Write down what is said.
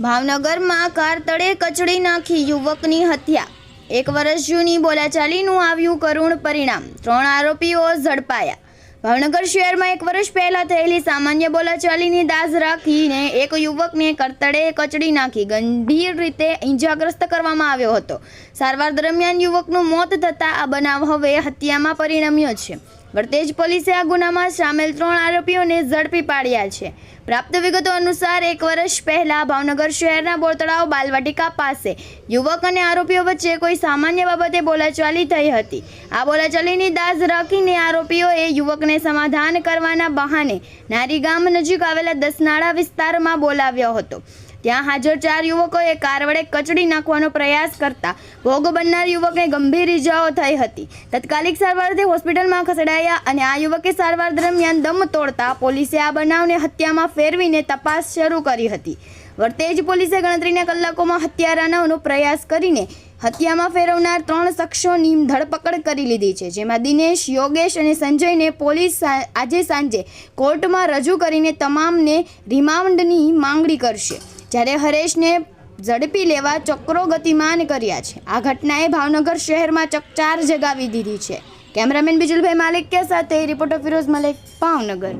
ભાવનગરમાં કાર તળે કચડી નાખી યુવકની હત્યા. એક વર્ષ જૂની બોલાચાલીનું આવ્યું કરુણ પરિણામ. ત્રણ આરોપીઓ ઝડપાયા. ભાવનગર શહેરમાં એક વર્ષ પહેલા થયેલી સામાન્ય બોલાચાલીની દાઝ રાખીને એક યુવકને કરતડે કચડી નાખી ગંભીર રીતે ઈજાગ્રસ્ત કરવામાં આવ્યો હતો. સારવાર દરમિયાન યુવકનું મોત થતાં આ બનાવ હવે હત્યામાં પરિણમ્યો છે. વરતેજ પોલીસે આ ગુનામાં સામેલ ત્રણ આરોપીઓને ઝડપી પાડ્યા છે. પ્રાપ્ત વિગતો અનુસાર એક વર્ષ પહેલા ભાવનગર શહેરના બોરતળાવ બાલવાટિકા પાસે યુવક અને આરોપીઓ વચ્ચે કોઈ સામાન્ય બાબતે બોલાચાલી થઈ હતી. આ બોલાચાલીની દાઝ રાખીને આરોપીઓએ યુવકને સમાધાન કરવાના બહાને નારી ગામ નજીક આવેલા દસનાળા વિસ્તારમાં બોલાવ્યો હતો. ત્યાં હાજર ચાર યુવકોએ કાર વડે કચડી નાખવાનો પ્રયાસ કરતા ભોગ બનનાર યુવકને ગંભીર ઇજાઓ થઈ હતી. તત્કાલિક સારવારથી હોસ્પિટલમાં ખસેડાયા અને આ યુવકે સારવાર દરમિયાન દમ તોડતા પોલીસે આ બનાવને હત્યામાં ફેરવીને તપાસ શરૂ કરી હતી. વર્તેજ પોલીસે ગણતરીના કલાકોમાં હત્યારાનો પ્રયાસ કરીને હત્યામાં ફેરવનાર ત્રણ શખ્સોની ધરપકડ કરી લીધી છે, જેમાં દિનેશ, યોગેશ અને સંજયને પોલીસ આજે સાંજે કોર્ટમાં રજૂ કરીને તમામને રિમાન્ડની માંગણી કરશે. જ્યારે હરેશને ઝડપી લેવા ચક્રો ગતિમાન કર્યા છે. આ ઘટનાએ ભાવનગર શહેરમાં ચકચાર જગાવી દીધી છે. કેમેરામેન બિજુલભાઈ માલિક કે સાથે રિપોર્ટર ફિરોઝ મલિક, ભાવનગર.